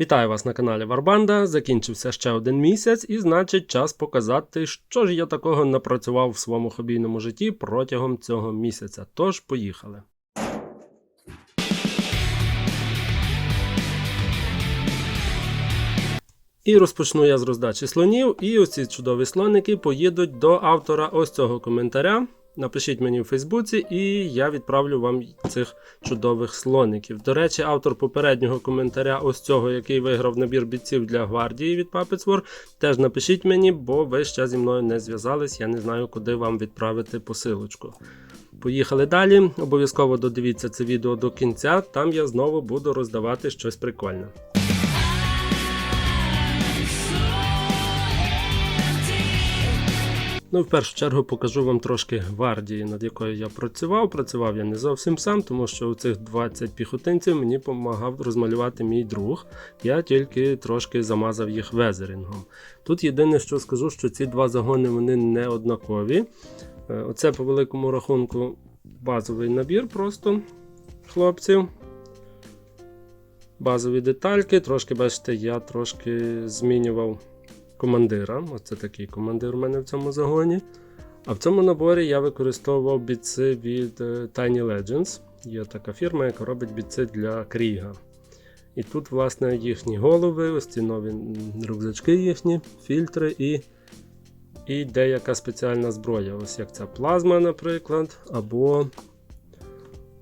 Вітаю вас на каналі Варбанда. Закінчився ще один місяць, і значить час показати, що ж я такого напрацював в своєму хобійному житті протягом цього місяця. Тож, поїхали. І розпочну я з роздачі слонів. І ось ці чудові слоники поїдуть до автора ось цього коментаря. Напишіть мені в Фейсбуці, і я відправлю вам цих чудових слоників. До речі, автор попереднього коментаря, ось цього, який виграв набір бійців для гвардії від Puppets War, теж напишіть мені, бо ви ще зі мною не зв'язались. Я не знаю, куди вам відправити посилочку. Поїхали далі. Обов'язково додивіться це відео до кінця. Там я знову буду роздавати щось прикольне. Ну, в першу чергу покажу вам трошки гвардії, над якою я працював. Працював я не зовсім сам, тому що цих 20 піхотинців мені допомагав розмалювати мій друг. Я тільки трошки замазав їх везерінгом. Тут єдине, що скажу, що ці два загони вони не однакові. Е, Оце по великому рахунку базовий набір просто хлопців. Базові детальки. Трошки, бачите, я трошки змінював командира. Оце такий командир у мене в цьому загоні. А в цьому наборі я використовував бітси від е, Tiny Legends. Є така фірма, яка робить бітси для Кріга. І тут, власне, їхні голови, ось ці нові рюкзачки їхні, фільтри і, і деяка спеціальна зброя. Ось як ця плазма, наприклад, або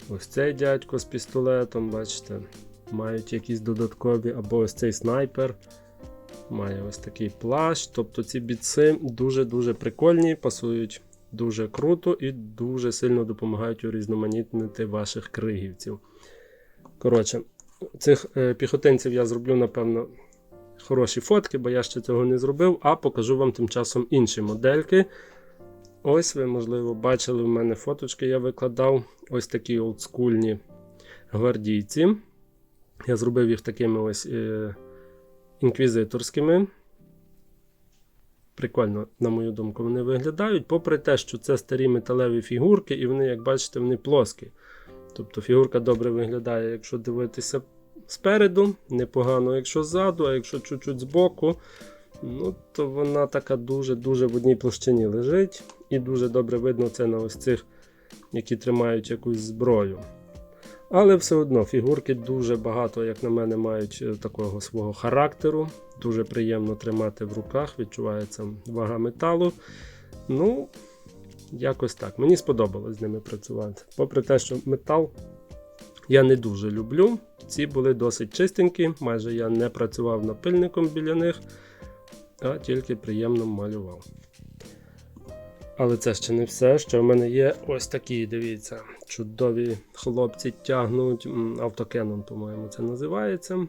ось цей дядько з пістолетом, бачите, мають якісь додаткові, або ось цей снайпер. Має ось такий плащ. Тобто ці бітси дуже-дуже прикольні, пасують дуже круто і дуже сильно допомагають урізноманітнити ваших кригівців. Коротше, цих е, піхотинців я зроблю, напевно, хороші фотки, бо я ще цього не зробив, а покажу вам тим часом інші модельки. Ось ви, можливо, бачили в мене фоточки, я викладав ось такі олдскульні гвардійці. Я зробив їх такими ось. Е, інквізиторськими. Прикольно, на мою думку, вони виглядають, попри те, що це старі металеві фігурки, і вони, як бачите, вони плоскі. Тобто фігурка добре виглядає, якщо дивитися спереду, непогано, якщо ззаду, а якщо чуть-чуть збоку, ну, то вона така дуже-дуже в одній площині лежить. І дуже добре видно це на ось цих, які тримають якусь зброю. Але все одно фігурки дуже багато, як на мене, мають е, такого свого характеру. Дуже приємно тримати в руках, відчувається вага металу. Ну, якось так. Мені сподобалось з ними працювати. Попри те, що метал я не дуже люблю. Ці були досить чистенькі, майже я не працював напильником біля них, а тільки приємно малював. Але це ще не все. Ще в мене є ось такі, дивіться, чудові хлопці тягнуть. Автокенон, по-моєму, це називається.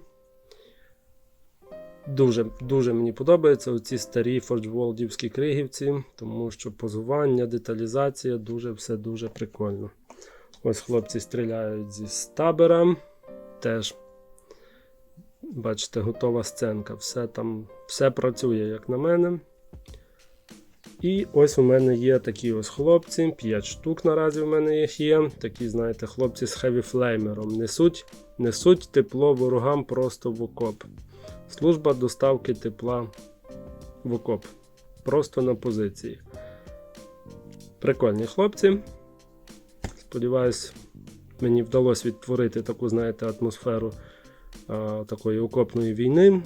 Дуже дуже мені подобаються оці старі форджволдівські кригівці, тому що позування, деталізація, дуже все дуже прикольно. Ось хлопці стріляють зі стабера. Теж, бачите, готова сценка. Все там все працює, як на мене. І ось у мене є такі ось хлопці, 5 штук наразі в мене їх є. Такі, знаєте, хлопці з хевіфлеймером. Несуть, несуть тепло ворогам просто в окоп. Служба доставки тепла в окоп. Просто на позиції. Прикольні хлопці. Сподіваюсь, мені вдалося відтворити таку, знаєте, атмосферу а, такої окопної війни.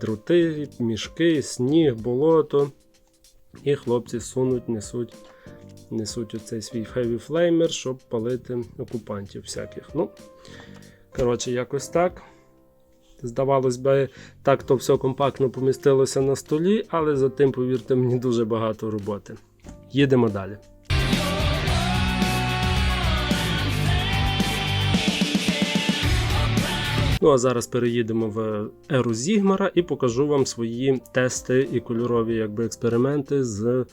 Дроти, мішки, сніг, болото. І хлопці сунуть, несуть несуть оцей свій heavy flamer, щоб палити окупантів всяких. Ну, коротше, якось так. Здавалось би, так то все компактно помістилося на столі, але за тим, повірте мені, дуже багато роботи. Їдемо далі. Ну а зараз переїдемо в еру Зігмара і покажу вам свої тести і кольорові якби, експерименти з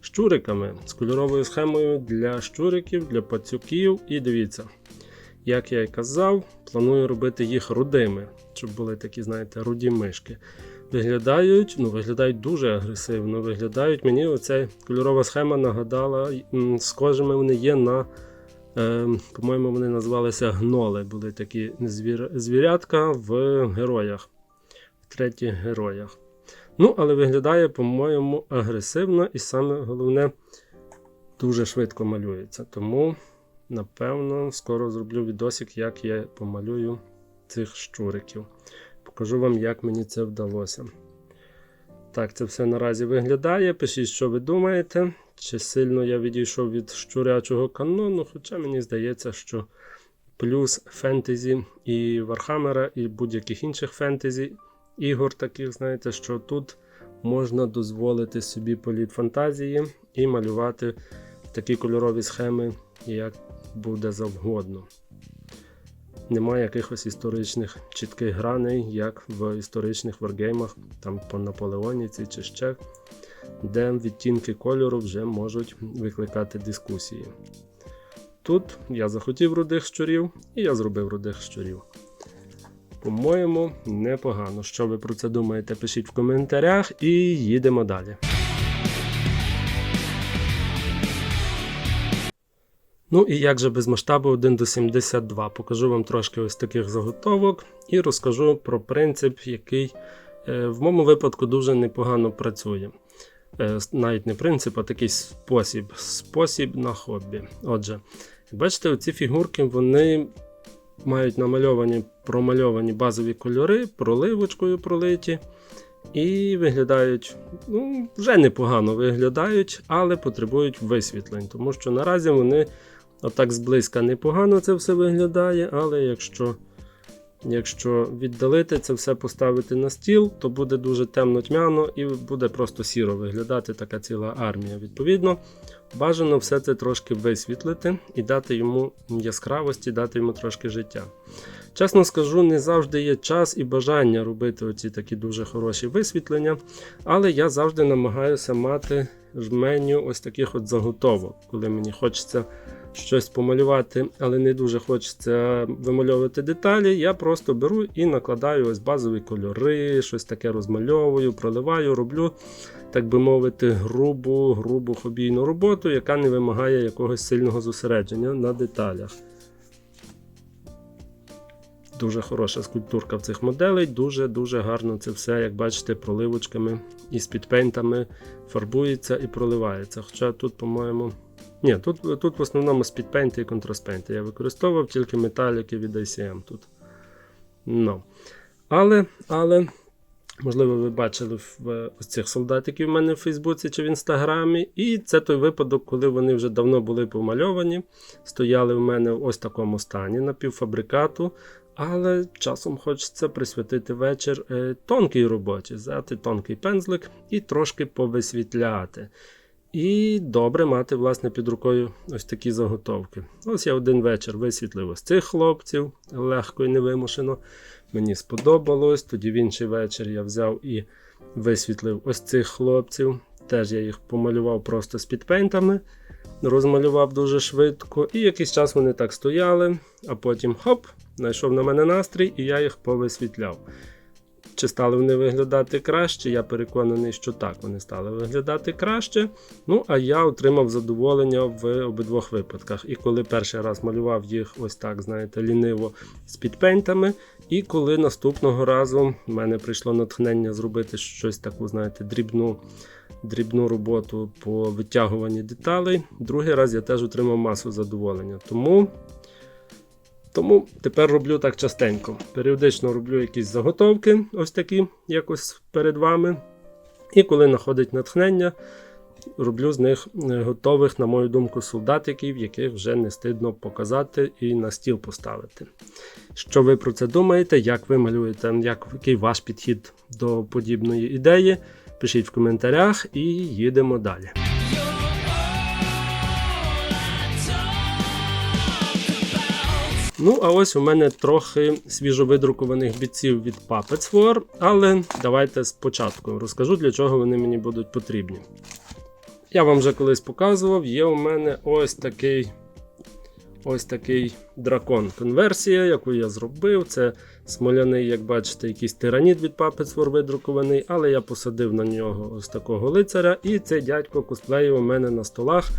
щуриками, з кольоровою схемою для щуриків, для пацюків. І дивіться, як я і казав, планую робити їх рудими, щоб були такі, знаєте, руді мишки. Виглядають, ну, виглядають дуже агресивно. Виглядають мені оця кольорова схема нагадала, схожими вони є на По-моєму, вони називалися гноли. Були такі звір... звірятка в героях. в третіх героях. Ну, але виглядає, по-моєму, агресивно і саме головне, дуже швидко малюється. Тому, напевно, скоро зроблю відосик, як я помалюю цих щуриків. Покажу вам, як мені це вдалося. Так, це все наразі виглядає. Пишіть, що ви думаєте. Чи сильно я відійшов від щурячого канону, хоча мені здається, що плюс фентезі і Вархаммера, і будь-яких інших фентезі ігор таких, знаєте, що тут можна дозволити собі політ фантазії і малювати такі кольорові схеми, як буде завгодно. Немає якихось історичних чітких граней, як в історичних варгеймах, там по Наполеоніці чи ще, де відтінки кольору вже можуть викликати дискусії. Тут я захотів рудих щурів, і я зробив рудих щурів. По-моєму, непогано. Що ви про це думаєте, пишіть в коментарях і їдемо далі. Ну і як же без масштабу 1 до 72. Покажу вам трошки ось таких заготовок і розкажу про принцип, який е, в моєму випадку дуже непогано працює. Е, навіть не принцип, а такий спосіб. Спосіб на хобі. Отже, бачите, оці фігурки вони мають намальовані промальовані базові кольори, проливочкою пролиті. І виглядають, ну, вже непогано виглядають, але потребують висвітлень, тому що наразі вони отак зблизька непогано це все виглядає, але якщо якщо віддалити це все поставити на стіл, то буде дуже темно-тьмяно і буде просто сіро виглядати така ціла армія. Відповідно, бажано все це трошки висвітлити і дати йому яскравості, дати йому трошки життя. Чесно скажу, не завжди є час і бажання робити оці такі дуже хороші висвітлення, але я завжди намагаюся мати жменю ось таких от заготовок, коли мені хочеться щось помалювати, але не дуже хочеться вимальовувати деталі. Я просто беру і накладаю ось базові кольори, щось таке розмальовую, проливаю, роблю, так би мовити, грубу, грубу хобійну роботу, яка не вимагає якогось сильного зосередження на деталях. Дуже хороша скульптурка в цих моделей, дуже-дуже гарно це все, як бачите, проливочками і з підпейнтами фарбується і проливається. Хоча тут, по-моєму, ні, тут тут в основному спідпейнти і контрастпейнти. Я використовував тільки металіки від ICM тут. No. Але, але, можливо, ви бачили в ось цих солдатиків в мене в Фейсбуці чи в Інстаграмі. І це той випадок, коли вони вже давно були помальовані, стояли в мене в ось такому стані напівфабрикату. Але часом хочеться присвятити вечір е, тонкій роботі, взяти тонкий пензлик і трошки повисвітляти. І добре мати власне, під рукою ось такі заготовки. Ось я один вечір висвітлив ось цих хлопців легко і невимушено. Мені сподобалось. Тоді в інший вечір я взяв і висвітлив ось цих хлопців. Теж я їх помалював просто з підпейнтами, розмалював дуже швидко. І якийсь час вони так стояли, а потім хоп, знайшов на мене настрій, і я їх повисвітляв. Чи стали вони виглядати краще? Я переконаний, що так, вони стали виглядати краще. Ну, а я отримав задоволення в обидвох випадках. І коли перший раз малював їх ось так, знаєте, ліниво з підпейнтами. І коли наступного разу в мене прийшло натхнення зробити щось таку, знаєте, дрібну дрібну роботу по витягуванні деталей. Другий раз я теж отримав масу задоволення. Тому. Тому тепер роблю так частенько. Періодично роблю якісь заготовки, ось такі, якось перед вами. І коли знаходить натхнення, роблю з них е, готових, на мою думку, солдатиків, яких вже не стидно показати і на стіл поставити. Що ви про це думаєте? Як ви малюєте, як, який ваш підхід до подібної ідеї? Пишіть в коментарях і їдемо далі. Ну, а ось у мене трохи свіжовидрукованих бійців від Puppets War, але давайте спочатку розкажу, для чого вони мені будуть потрібні. Я вам вже колись показував, є у мене ось такий ось такий дракон-конверсія, яку я зробив. Це смоляний, як бачите, якийсь тираніт від Puppets War видрукований, але я посадив на нього ось такого лицаря, і цей дядько косплеїв у мене на столах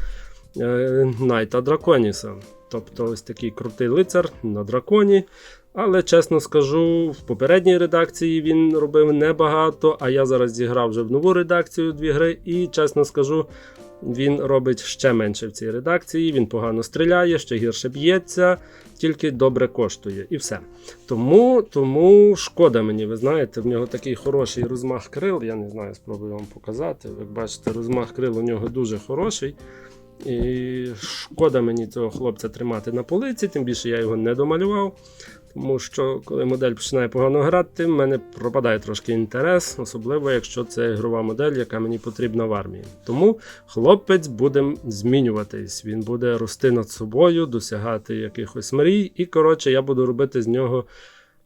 е, Найта Драконіса. Тобто ось такий крутий лицар на драконі. Але чесно скажу, в попередній редакції він робив небагато, а я зараз зіграв вже в нову редакцію дві гри, і чесно скажу, він робить ще менше в цій редакції. Він погано стріляє, ще гірше б'ється, тільки добре коштує. І все. Тому, тому шкода мені, ви знаєте, в нього такий хороший розмах крил. Я не знаю, спробую вам показати. Як бачите, розмах крил у нього дуже хороший. І шкода мені цього хлопця тримати на полиці, тим більше я його не домалював. Тому що коли модель починає погано грати, в мене пропадає трошки інтерес, особливо якщо це ігрова модель, яка мені потрібна в армії. Тому хлопець буде змінюватись, він буде рости над собою, досягати якихось мрій, і коротше, я буду робити з нього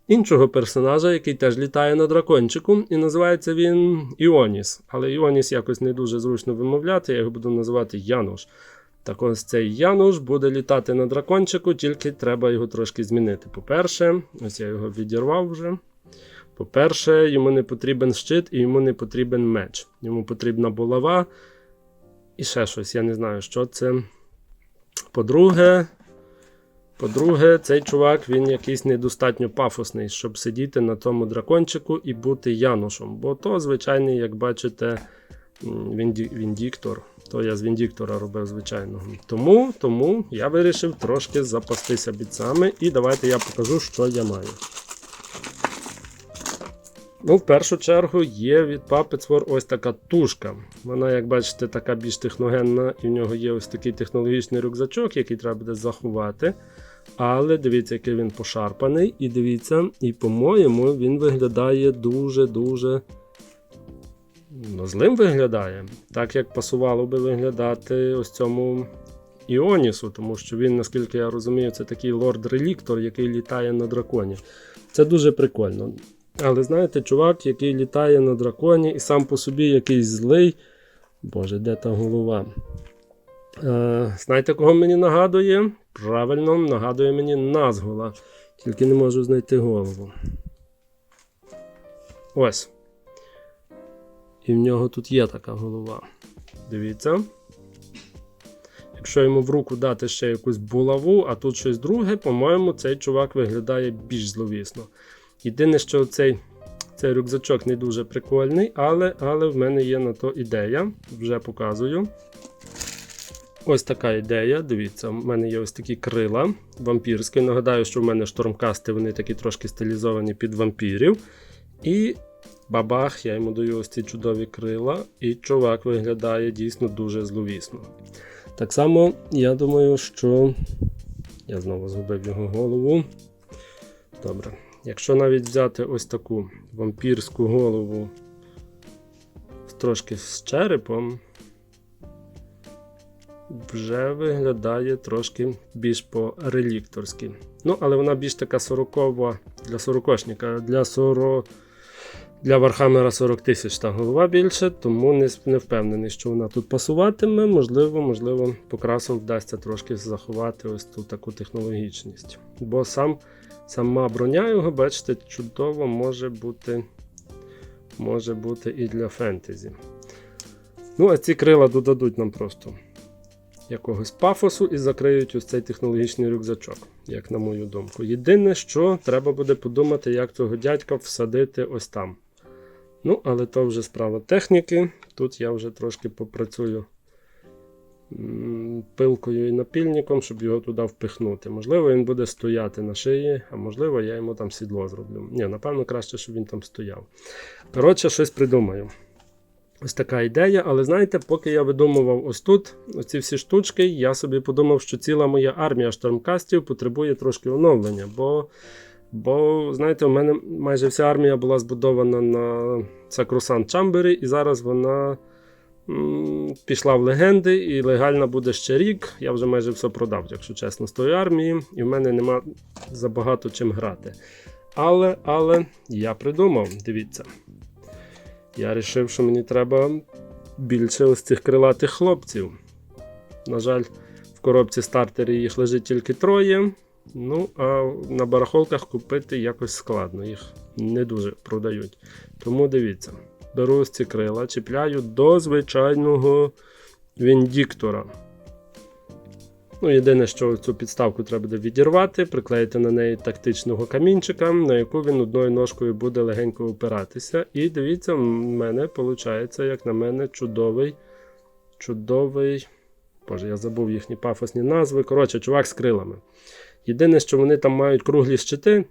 іншого персонажа, який теж літає на дракончику, і називається він Іоніс. Але Іоніс якось не дуже зручно вимовляти, я його буду називати Януш. Так ось цей Януш буде літати на дракончику, тільки треба його трошки змінити. По-перше, ось я його відірвав вже. По-перше, йому не потрібен щит і йому не потрібен меч. Йому потрібна булава і ще щось. Я не знаю, що це. По-друге, по-друге, цей чувак він якийсь недостатньо пафосний, щоб сидіти на тому дракончику і бути Янушем. Бо то, звичайний, як бачите, Віндіктор. То я з Віндіктора робив, звичайно. Тому, тому я вирішив трошки запастися бійцями. І давайте я покажу, що я маю. Ну, в першу чергу є від Puppets War ось така тушка. Вона, як бачите, така більш техногенна, і в нього є ось такий технологічний рюкзачок, який треба буде заховати. Але дивіться, який він пошарпаний. І дивіться, і по-моєму, він виглядає дуже-дуже ну, злим виглядає. Так як пасувало би виглядати ось цьому Іонісу, тому що він, наскільки я розумію, це такий лорд-реліктор, який літає на драконі. Це дуже прикольно. Але знаєте, чувак, який літає на драконі і сам по собі якийсь злий. Боже, де та голова? Е, знаєте, кого мені нагадує? Правильно, нагадує мені Назгула. Тільки не можу знайти голову. Ось. І в нього тут є така голова. Дивіться. Якщо йому в руку дати ще якусь булаву, а тут щось друге, по-моєму, цей чувак виглядає більш зловісно. Єдине, що цей, цей рюкзачок не дуже прикольний, але, але в мене є на то ідея. Вже показую. Ось така ідея. Дивіться, в мене є ось такі крила вампірські. Нагадаю, що в мене штормкасти, вони такі трошки стилізовані під вампірів. І бабах, я йому даю ось ці чудові крила, і чувак виглядає дійсно дуже зловісно. Так само, я думаю, що я знову згубив його голову. Добре. Якщо навіть взяти ось таку вампірську голову трошки з черепом, вже виглядає трошки більш по-релікторськи. Ну, але вона більш така сорокова для сорокошника, для соро... Для Вархаммера 40 тисяч та голова більше, тому не, не впевнений, що вона тут пасуватиме. Можливо, можливо, покрасом вдасться трошки заховати ось ту таку технологічність. Бо сам, сама броня його, бачите, чудово може бути може бути і для фентезі. Ну, а ці крила додадуть нам просто якогось пафосу і закриють ось цей технологічний рюкзачок, як на мою думку. Єдине, що треба буде подумати, як цього дядька всадити ось там. Ну, але то вже справа техніки. Тут я вже трошки попрацюю пилкою і напільником, щоб його туди впихнути. Можливо, він буде стояти на шиї, а можливо, я йому там сідло зроблю. Ні, напевно, краще, щоб він там стояв. Коротше, щось придумаю. Ось така ідея, але знаєте, поки я видумував ось тут оці всі штучки, я собі подумав, що ціла моя армія штурмкастів потребує трошки оновлення. Бо, бо знаєте, у мене майже вся армія була збудована на Сакрусан Чамбері, і зараз вона пішла в легенди, і легальна буде ще рік. Я вже майже все продав, якщо чесно, з тої армії, і в мене нема забагато чим грати. Але, але я придумав, дивіться. Я вирішив, що мені треба більше ось цих крилатих хлопців. На жаль, в коробці стартері їх лежить тільки троє. Ну, а на барахолках купити якось складно, їх не дуже продають. Тому дивіться, беру ось ці крила, чіпляю до звичайного віндіктора. Ну, єдине, що цю підставку треба буде відірвати, приклеїти на неї тактичного камінчика, на яку він одною ножкою буде легенько опиратися. І дивіться, в мене виходить, як на мене, чудовий. Чудовий. Боже, я забув їхні пафосні назви. Коротше, чувак з крилами. Єдине, що вони там мають круглі щити.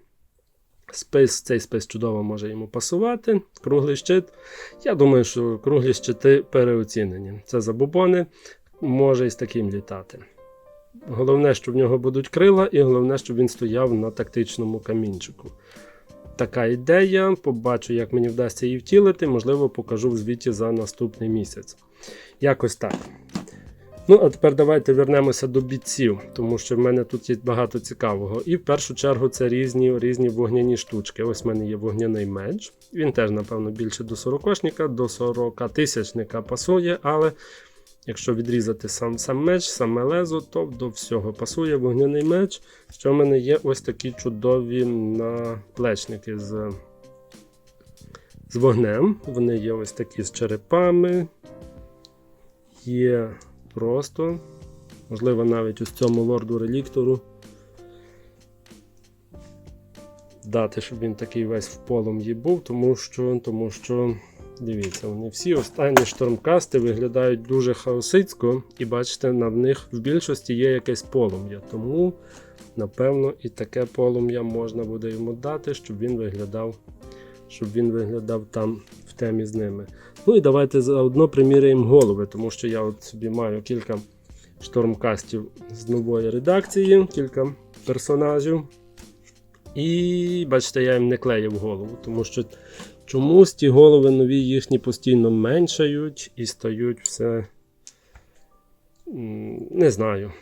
Спис, цей спис чудово може йому пасувати. Круглий щит. Я думаю, що круглі щити переоцінені. Це забубони, може і з таким літати. Головне, що в нього будуть крила, і головне, щоб він стояв на тактичному камінчику. Така ідея. Побачу, як мені вдасться її втілити. Можливо, покажу в звіті за наступний місяць. Якось так. Ну, а тепер давайте вернемося до бійців, тому що в мене тут є багато цікавого. І в першу чергу це різні різні вогняні штучки. Ось в мене є вогняний меч. Він теж, напевно, більше до 40-шника, до 40 тисячника пасує, але якщо відрізати сам сам меч, саме лезо, то до всього пасує вогняний меч. Що в мене є ось такі чудові наплечники з, з вогнем. Вони є ось такі з черепами. Є просто. Можливо, навіть ось цьому лорду реліктору. Дати, щоб він такий весь в полум'ї був, тому що, тому що, дивіться, вони всі останні штормкасти виглядають дуже хаосицько, і бачите, на них в більшості є якесь полум'я. Тому, напевно, і таке полум'я можна буде йому дати, щоб він виглядав, щоб він виглядав там в темі з ними. Ну і давайте заодно приміряємо голови, тому що я от собі маю кілька штормкастів з нової редакції, кілька персонажів. І бачите, я їм не клеїв голову, тому що чомусь ті голови нові їхні постійно меншають і стають все. Не знаю.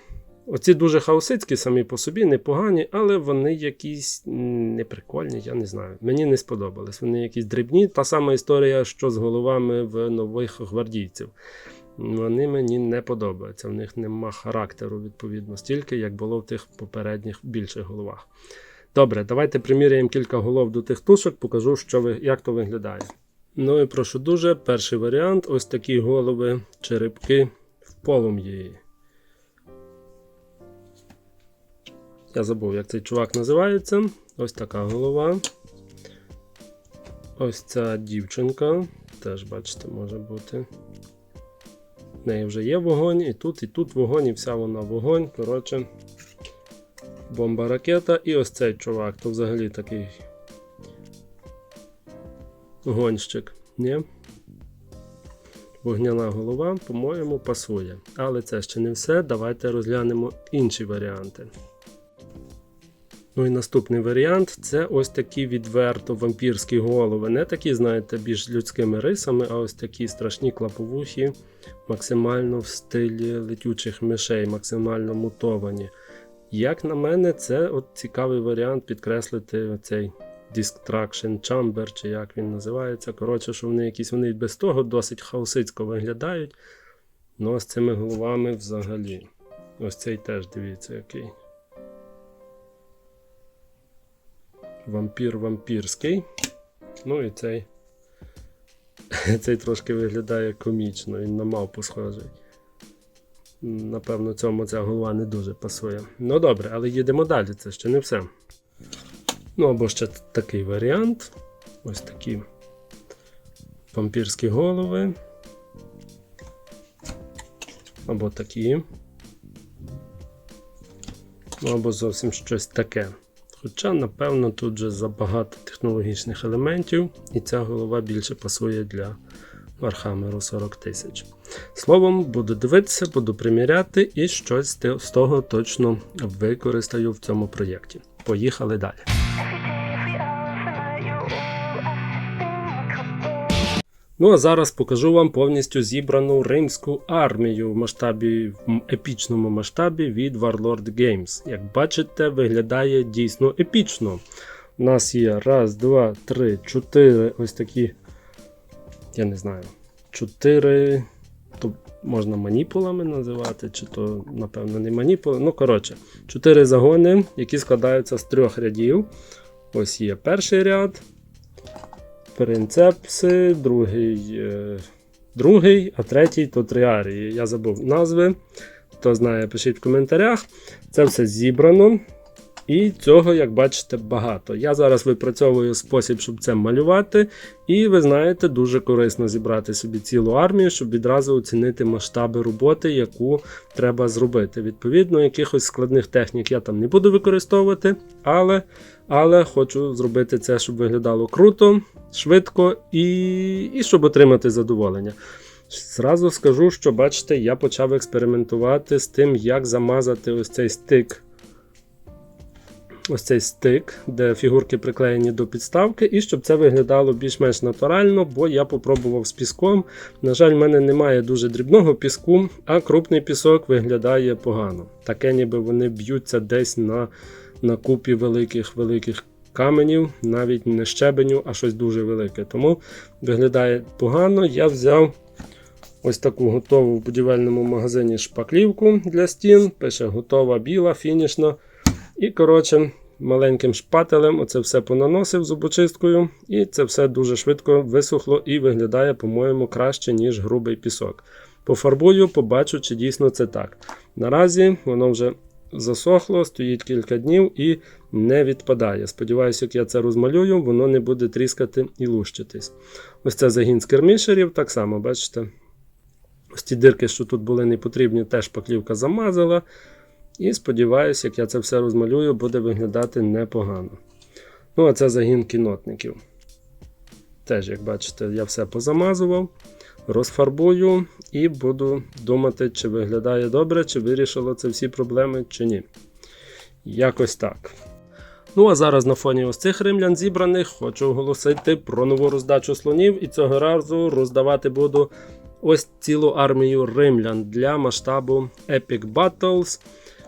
Оці дуже хаосицькі самі по собі, непогані, але вони якісь неприкольні, я не знаю. Мені не сподобались. Вони якісь дрібні. Та сама історія, що з головами в нових гвардійців. Вони мені не подобаються. В них нема характеру, відповідно, стільки, як було в тих попередніх більших головах. Добре, давайте приміряємо кілька голов до тих тушок, покажу, що ви, як то виглядає. Ну і прошу дуже, перший варіант ось такі голови, черепки в полум'ї. Я забув, як цей чувак називається. Ось така голова. Ось ця дівчинка. Теж, бачите, може бути. В неї вже є вогонь, і тут, і тут вогонь, і вся вона вогонь. Коротше, бомба ракета. І ось цей чувак, то взагалі такий гонщик. Ні? Вогняна голова, по-моєму, пасує. Але це ще не все. Давайте розглянемо інші варіанти. Ну і наступний варіант це ось такі відверто вампірські голови. Не такі, знаєте, більш людськими рисами, а ось такі страшні клаповухи, максимально в стилі летючих мишей, максимально мутовані. Як на мене, це от цікавий варіант підкреслити цей Distraction Chamber, чи як він називається. Коротше, що вони якісь вони без того досить хаосицько виглядають. Ну а з цими головами взагалі. Ось цей теж дивіться, який. Вампір вампірський. Ну і цей. Цей трошки виглядає комічно, він на мавпу схожий. Напевно, цьому ця голова не дуже пасує. Ну добре, але їдемо далі, це ще не все. Ну або ще такий варіант. Ось такі вампірські голови. Або такі. Ну, або зовсім щось таке. Хоча, напевно, тут же забагато технологічних елементів, і ця голова більше пасує для Warhammer 40 тисяч. Словом, буду дивитися, буду приміряти і щось з того точно використаю в цьому проєкті. Поїхали далі. Ну а зараз покажу вам повністю зібрану римську армію в масштабі в епічному масштабі від Warlord Games. Як бачите, виглядає дійсно епічно. У нас є раз, два, три, чотири ось такі. Я не знаю. Чотири. То можна маніпулами називати, чи то, напевно, не маніпули. Ну, коротше, чотири загони, які складаються з трьох рядів. Ось є перший ряд. Принцепси, другий, е, другий, а третій то тріарії. Я забув назви. Хто знає, пишіть в коментарях. Це все зібрано. І цього, як бачите, багато. Я зараз випрацьовую спосіб, щоб це малювати. І ви знаєте, дуже корисно зібрати собі цілу армію, щоб відразу оцінити масштаби роботи, яку треба зробити. Відповідно, якихось складних технік я там не буду використовувати, але, але хочу зробити це, щоб виглядало круто, швидко і, і щоб отримати задоволення. Зразу скажу, що бачите, я почав експериментувати з тим, як замазати ось цей стик ось цей стик, де фігурки приклеєні до підставки, і щоб це виглядало більш-менш натурально, бо я попробував з піском. На жаль, в мене немає дуже дрібного піску, а крупний пісок виглядає погано. Таке, ніби вони б'ються десь на, на купі великих великих каменів, навіть не щебеню, а щось дуже велике. Тому виглядає погано. Я взяв. Ось таку готову в будівельному магазині шпаклівку для стін. Пише готова біла, фінішна. І, коротше, маленьким шпателем оце все понаносив зубочисткою, і це все дуже швидко висохло і виглядає, по-моєму, краще, ніж грубий пісок. Пофарбую, побачу, чи дійсно це так. Наразі воно вже засохло, стоїть кілька днів і не відпадає. Сподіваюся, як я це розмалюю, воно не буде тріскати і лущитись. Ось це загін скермішерів, так само, бачите. Ось ті дирки, що тут були не потрібні, теж паклівка замазала. І сподіваюся, як я це все розмалюю, буде виглядати непогано. Ну, а це загін кінотників. Теж, як бачите, я все позамазував, розфарбую і буду думати, чи виглядає добре, чи вирішило це всі проблеми, чи ні. Якось так. Ну, а зараз на фоні ось цих римлян зібраних хочу оголосити про нову роздачу слонів, і цього разу роздавати буду ось цілу армію римлян для масштабу Epic Battles.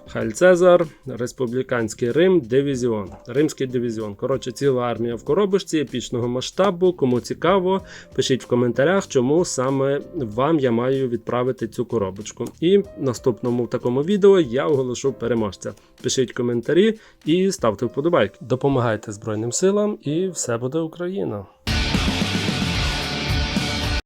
Хайль Цезар, Республіканський Рим, Дивізіон. Римський дивізіон. Коротше, ціла армія в коробочці епічного масштабу. Кому цікаво, пишіть в коментарях, чому саме вам я маю відправити цю коробочку. І в наступному такому відео я оголошу переможця. Пишіть коментарі і ставте вподобайки. Допомагайте Збройним силам, і все буде Україна!